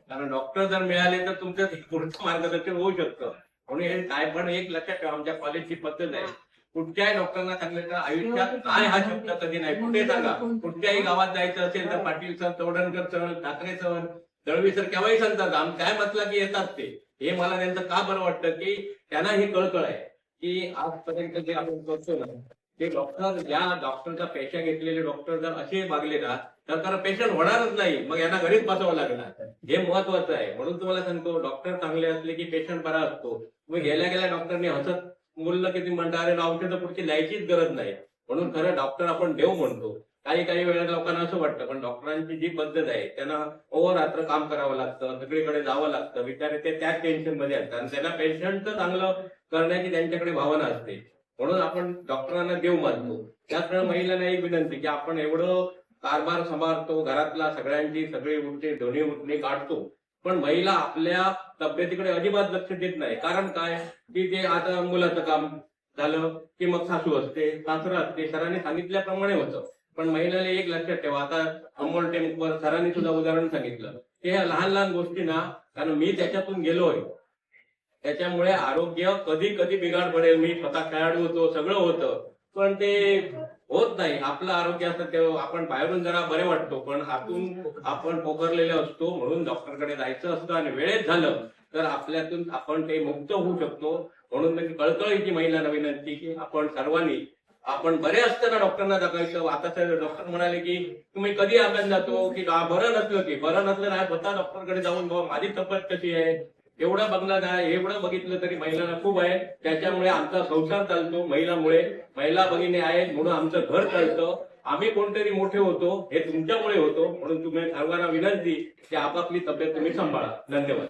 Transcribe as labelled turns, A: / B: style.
A: कारण डॉक्टर जर मिळाले तर तुमचं पुढचं मार्गदर्शन होऊ शकतं. म्हणून हे काय पण एक लक्षात ठेवा आमच्या कॉलेजची पद्धत आहे. कुठच्याही डॉक्टरांना सांगितलं तर आयुष्यात काय हा शब्द कधी नाही. कुठे सांगा. कुठच्याही गावात जायचं असेल तर पाटील सण चौडणकर सण ठाकरे सण दळवी सर केव्हाही सांगतात. आम्ही काय म्हटलं की येतात ते. हे मला त्यांचं का बरं वाटतं की त्यांना ही कळकळ आहे की आजपर्यंत जे आपण करतो ना ते डॉक्टर ज्या डॉक्टरचा पेशा घेतलेले डॉक्टर जर असे वागले ना तर खरं पेशंट होणारच नाही. मग यांना घरीच बसावं लागणार. हे महत्वाचं आहे. म्हणून तुम्हाला सांगतो डॉक्टर चांगले असले की पेशंट बरा असतो. मग गेल्या गेल्या डॉक्टरने हसत बोललं किती म्हणतात म्हणता अरे औषधं पुढची द्यायचीच गरज नाही. म्हणून खरं डॉक्टर आपण देव म्हणतो. काही काही वेळेला लोकांना असं वाटतं पण डॉक्टरांची जी पद्धत आहे त्यांना रात्र काम करावं लागतं सगळीकडे जावं लागतं. बिचारे ते त्याच टेन्शनमध्ये असतात. आणि त्यांना पेशंटचं चांगलं करण्याची त्यांच्याकडे भावना असते. म्हणून आपण डॉक्टरांना देव मानतो. त्याचप्रमाणे महिलांना एक विनंती की आपण एवढं कारभार सांभाळतो घरातला सगळ्यांची सगळी उठणे दोन्ही उठणे काढतो. पण महिला आपल्या तब्येतीकडे अजिबात लक्ष देत नाही. कारण काय? की ते आता मुलाचं काम झालं की मग सासू असते सासरा असते. सरांनी सांगितल्याप्रमाणे होतं. पण महिलाने एक लक्षात ठेवा. आता अमोल टेम्पर सरांनी सुद्धा उदाहरण सांगितलं. की ह्या लहान लहान गोष्टी ना कारण मी त्याच्यातून गेलोय. त्याच्यामुळे आरोग्य कधी कधी बिघाड पडेल. मी स्वतः खेळाडू होतो सगळं होतं. पण ते होत नाही. आपलं आरोग्य असतं तेव्हा आपण बाहेरून जरा बरे वाटतो. पण आतून आपण पोखरलेले असतो म्हणून डॉक्टरकडे जायचं असतं आणि वेळेत झालं तर आपल्यातून आपण ते मुक्त होऊ शकतो. म्हणून मी कळकळीची महिलांना विनंती की आपण सर्वांनी आपण बरे असताना डॉक्टरना दाखवायचं. आता डॉक्टर म्हणाले की तुम्ही कधी अभ्यास जातो हो? की बरं नसलं की. बरं नसलं नाही स्वतः डॉक्टरकडे जाऊन बाबा माझी तब्येत कशी आहे? एवढं बघणार नाही एवढं बघितलं तरी महिलांना खूप आहे. त्याच्यामुळे आमचा संसार चालतो महिलामुळे. महिला भगिनी आहेत म्हणून आमचं घर चालतं. आम्ही कोणतरी मोठे होतो हे तुमच्यामुळे होतो. म्हणून तुम्ही सर्वांना विनंती की आपापली तब्येत तुम्ही सांभाळा. धन्यवाद.